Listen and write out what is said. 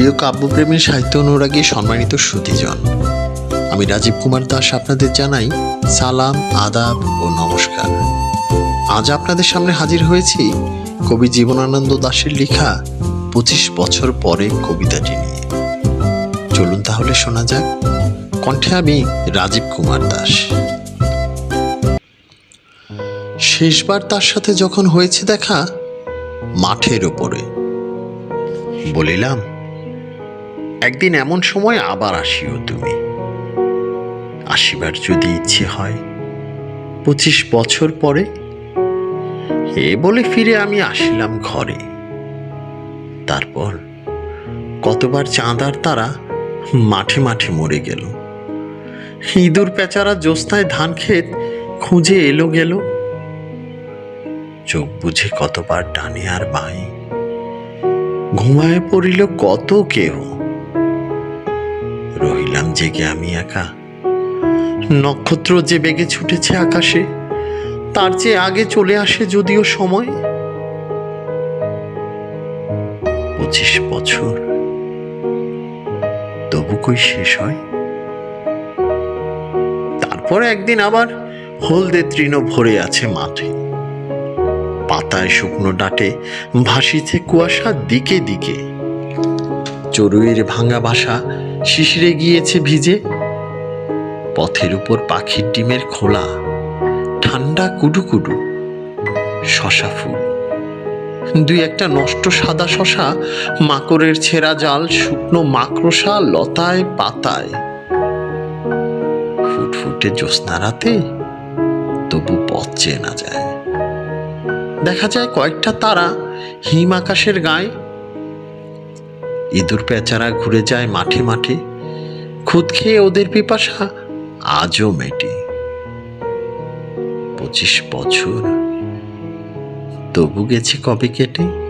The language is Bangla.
প্রিয় কাব্যপ্রেমী সাহিত্য অনুরাগী সম্মানিত সুধীজন। আমি রাজীব কুমার দাস আপনাদের জানাই সালাম, আদাব ও নমস্কার। আজ আপনাদের সামনে হাজির হয়েছি কবি জীবনানন্দ দাশের লেখা পঁচিশ বছর পরে কবিতাটি নিয়ে। চলুন তাহলে শোনা যাক, কণ্ঠে আমি রাজীব কুমার দাস। শেষবার তার সাথে যখন হয়েছে দেখা মাঠের ওপরে। বলিলাম একদিন এমন সময় আবার আসিও তুমি। আসিবার যদি ইচ্ছে হয়, পঁচিশ বছর পরে এ বলে ফিরে আমি আসিলাম ঘরে। তারপর কতবার চাঁদার তারা মাঠে মাঠে মরে গেল। ইঁদুর পেচারা জ্যোৎস্নায় ধান ক্ষেত খুঁজে এলো গেল। চোখ বুঝে কতবার ডানে আর বাঁয়ে। ঘুমায় পড়িল কত কেহ? রহিলাম জেগে আমি একা। নক্ষত্র যে বেগে ছুটেছে আকাশে, তার চেয়ে আগে চলে আসে যদিও সময়। পঁচিশ বছর। তবু কই শেষ হয়? তারপর একদিন আবার হলদে তৃণ ভরে আছে মাঠে। পাতায় শুকনো ডাটে ভাসিছে কুয়াশা দিকে দিকে। চড়ুইয়ের ভাঙা বাসা শিশিরে গিয়েছে ভিজে। পথের উপর পাখির ডিমের খোলা, ঠান্ডা কুডুকুডু শশা ফুল। দুই একটা নষ্ট সাদা শশা, মাকড়ের ছেঁড়া জাল, শুকনো মাকড়সা লতায় পাতায়। ফুটফুটে জ্যোৎস্না রাতে তবু পথ চেনা যায়। দেখা যায় কয়েকটা তারা হিম আকাশের গায়ে ইঁদুর পেঁচারা ঘুরে যায় মাঠে মাঠে। খুদ খেয়ে ওদের পিপাসা আজও মেটে। পঁচিশ বছর, তবু গেছে কবে কেটে?